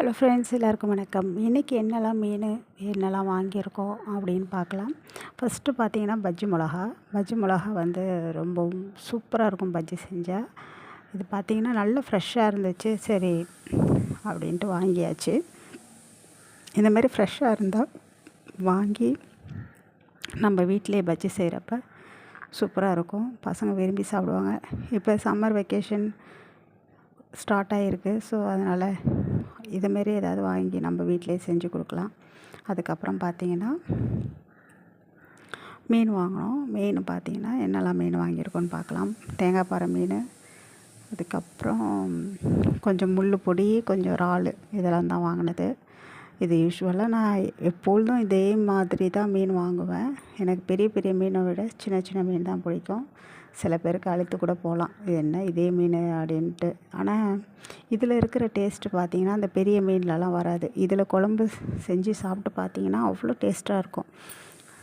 Hello friends எல்லாருக்கும் வணக்கம். இன்றைக்கி என்னெல்லாம் மீன் என்னெல்லாம் வாங்கியிருக்கோம் அப்படின்னு பார்க்கலாம். ஃபஸ்ட்டு பார்த்தீங்கன்னா பஜ்ஜி மிளகா. பஜ்ஜி மிளகா வந்து ரொம்பவும் சூப்பராக இருக்கும் பஜ்ஜி செஞ்சால் இது பார்த்திங்கன்னா நல்ல ஃப்ரெஷ்ஷாக இருந்துச்சு. சரி அப்படின்ட்டு வாங்கியாச்சு. இந்த மாதிரி ஃப்ரெஷ்ஷாக இருந்தால் வாங்கி நம்ம வீட்டிலே பஜ்ஜி செய்கிறப்ப சூப்பராக இருக்கும். பசங்க விரும்பி சாப்பிடுவாங்க. இப்போ சம்மர் வெக்கேஷன் ஸ்டார்ட் ஆகிருக்கு ஸோ அதனால் இதுமாரி ஏதாவது வாங்கி நம்ம வீட்டிலே செஞ்சு கொடுக்கலாம். அதுக்கப்புறம் பார்த்திங்கன்னா மீன் வாங்கினோம் மீன் பார்த்திங்கன்னா என்னெல்லாம் மீன் வாங்கியிருக்கோன்னு பார்க்கலாம் தேங்காய் பாறை மீன் அதுக்கப்புறம் கொஞ்சம் முள் பொடி கொஞ்சம் இறால் இதெல்லாம் தான் வாங்கினது. இது யூஸ்வலாக நான் எப்பொழுதும் இதே மாதிரி தான் மீன் வாங்குவேன். எனக்கு பெரிய பெரிய மீனை விட சின்ன சின்ன மீன் தான் பிடிக்கும். சில பேருக்கு அழுத்து கூட போகலாம். இது என்ன இதே மீன் அப்படின்ட்டு. ஆனால் இதில் இருக்கிற டேஸ்ட்டு பார்த்திங்கன்னா அந்த பெரிய மீன்லலாம் வராது. இதில் குழம்பு செஞ்சு சாப்பிட்டு பார்த்திங்கன்னா அவ்வளோ டேஸ்ட்டாக இருக்கும்.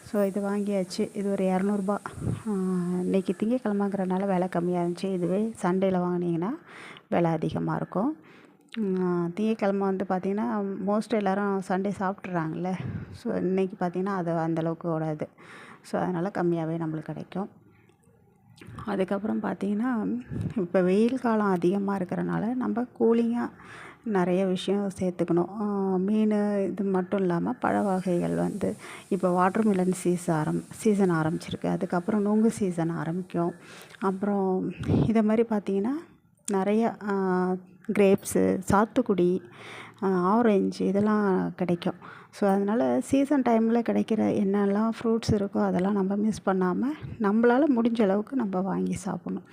ஸோ இது வாங்கியாச்சு. இது ஒரு இரநூறுபா. இன்றைக்கி திங்கக்கிழமைங்கிறனால விலை கம்மியாக இருந்துச்சு. இதுவே சண்டேயில் வாங்கினீங்கன்னா விலை அதிகமாக இருக்கும். திங்கக்கிழம வந்து பார்த்திங்கன்னா மோஸ்ட் எல்லோரும் சண்டே சாப்பிட்றாங்கல்ல ஸோ இன்றைக்கி பார்த்திங்கன்னா அது அந்தளவுக்கு ஓடாது. ஸோ அதனால் கம்மியாகவே நம்மளுக்கு கிடைக்கும். அதுக்கப்புறம் பார்த்திங்கன்னா இப்போ வெயில் காலம் அதிகமாக இருக்கிறனால நம்ம கூலிங்காக நிறைய விஷயம் சேர்த்துக்கணும். மீன் இது மட்டும் இல்லாமல் பழ வகைகள் வந்து இப்போ வாட்டர் சீசன் ஆரம் சீசன் ஆரம்பிச்சிருக்கு. அதுக்கப்புறம் நுங்கு சீசன் ஆரம்பிக்கும். அப்புறம் இதை மாதிரி பார்த்திங்கன்னா நிறைய கிரேப்ஸு சாத்துக்குடி ஆரஞ்சு இதெல்லாம் கிடைக்கும். ஸோ அதனால் சீசன் டைமில் கிடைக்கிற என்னெல்லாம் ஃப்ரூட்ஸ் இருக்கோ அதெல்லாம் நம்ம மிஸ் பண்ணாமல் நம்மளால் முடிஞ்ச அளவுக்கு நம்ம வாங்கி சாப்பிட்ணும்.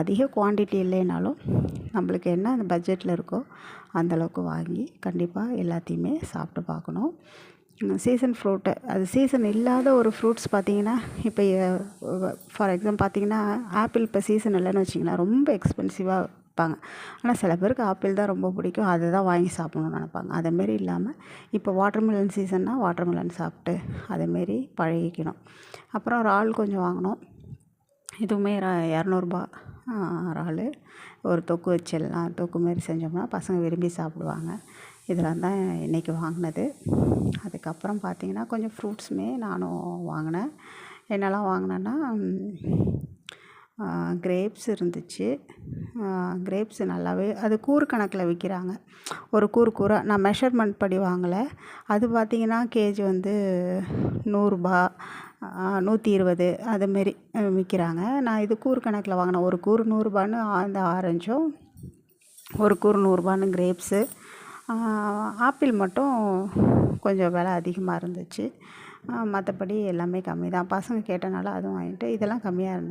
அதிக குவான்டிட்டி இல்லைனாலும் நம்மளுக்கு என்ன அந்த பட்ஜெட்டில் இருக்கோ அந்தளவுக்கு வாங்கி கண்டிப்பாக எல்லாத்தையுமே சாப்பிட்டு பார்க்கணும். சீசன் ஃப்ரூட்டு அது சீசன் இல்லாத ஒரு ஃப்ரூட்ஸ் பார்த்திங்கன்னா இப்போ ஃபார் எக்ஸாம்பிள் பார்த்திங்கன்னா ஆப்பிள் இப்போ சீசன் இல்லைன்னு வச்சிங்களேன் ரொம்ப எக்ஸ்பென்சிவாக நினைப்பாங்க. ஆனால் சில பேருக்கு ஆப்பிள் தான் ரொம்ப பிடிக்கும். அதை தான் வாங்கி சாப்பிட்ணுன்னு நினைப்பாங்க. அதேமாரி இல்லாமல் இப்போ வாட்டர்மெலன் சீசன்னா வாட்டர்மெலன் சாப்பிட்டு அதேமாரி பழகிக்கணும். அப்புறம் இறால் கொஞ்சம் வாங்கினோம் இதுவுமே இரநூறுபா இறால். ஒரு தொக்கு வச்சிடலாம். தொக்கு மாரி செஞ்சோம்னா பசங்க விரும்பி சாப்பிடுவாங்க. இதெல்லாம் தான் இன்றைக்கி வாங்கினது. அதுக்கப்புறம் பார்த்திங்கன்னா கொஞ்சம் ஃப்ரூட்ஸுமே நானும் வாங்கினேன். என்னெல்லாம் வாங்கினேன்னா கிரேப்ஸ் இருந்துச்சு. கிரேப்ஸ் நல்லாவே அது கூறு கணக்கில் விற்கிறாங்க ஒரு கூறு கூறாக நான் மெஷர்மெண்ட் படி வாங்கலை. அது பார்த்திங்கன்னா கேஜி வந்து நூறுரூபா நூற்றி இருபது அதுமாரி விற்கிறாங்க நான் இது கூறு கணக்கில் வாங்கினேன் ஒரு கூறு நூறுரூபான்னு அந்த ஆரஞ்சும் ஒரு கூறு நூறுரூபான்னு கிரேப்ஸு ஆப்பிள் மட்டும் கொஞ்சம் விலை அதிகமாக இருந்துச்சு. மற்றபடி எல்லாமே கம்மி தான். பசங்க கேட்டனால அதுவும் வாங்கிட்டு இதெல்லாம் கம்மியாக இருந்துச்சு.